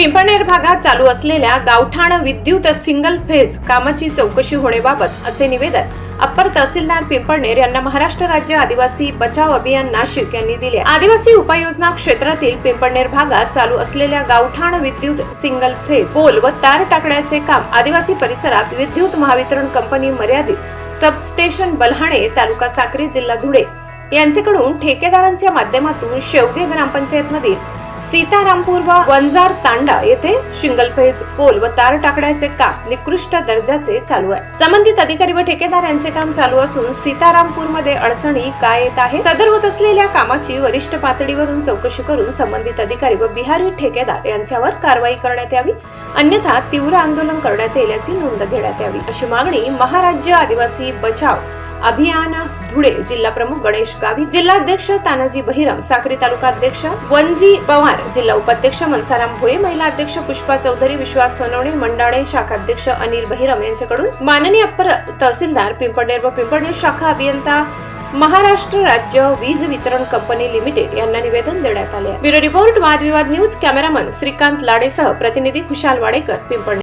पिंपळनेर भागात चालू असलेल्या गावठाण विद्युत सिंगल फेज कामाची चौकशी होण्याबाबत असे निवेदन अप्पर तहसीलदार पिंपळनेर यांना महाराष्ट्र राज्य आदिवासी बचाव अभियान नाशिक यांनी दिले. आदिवासी उपाययोजना क्षेत्रातील पिंपळनेर भागात चालू असलेल्या गावठाण विद्युत सिंगल फेज पोल व तार टाकण्याचे काम आदिवासी परिसरात विद्युत महावितरण कंपनी मर्यादित सबस्टेशन बल्हाणे तालुका साक्री जिल्हा धुळे यांच्याकडून ठेकेदारांच्या माध्यमातून शेवगे ग्रामपंचायतमधील सीतारामपूर व वंजार तांडा येथे सिंगल पोल व तार टाकण्याचे काम निकृष्ट दर्जाचे चालू आहे. संबंधित अधिकारी व ठेकेदार यांचे काम चालू असून सीतारामपूरमध्ये अडचणी काय येत आहे सदर होत असलेल्या कामाची वरिष्ठ पातळीवरून चौकशी करून संबंधित अधिकारी व बिहारी ठेकेदार यांच्यावर कारवाई करण्यात यावी अन्यथा तीव्र आंदोलन करण्यात येण्याची याची नोंद घेण्यात यावी अशी मागणी महाराज्य आदिवासी बचाव अभियान धुळे जिल्हा प्रमुख गणेश गावी जिल्हाध्यक्ष तानाजी बहिरम साक्री तालुका अध्यक्ष वनजी पवार जिल्हा उपाध्यक्ष मनसाराम भोये महिला अध्यक्ष पुष्पा चौधरी विश्वास सोनवणे मंडाळे शाखाध्यक्ष अनिल बहिरम यांच्याकडून माननीय अप्पर तहसीलदार पिंपळनेर व पिंपळनेर शाखा अभियंता महाराष्ट्र राज्य वीज वितरण कंपनी लिमिटेड यांना निवेदन देण्यात आले bureau report Vadvivad news cameraman Shrikant लाडेसह प्रतिनिधी खुशाल वाडेकर पिंपळनेर.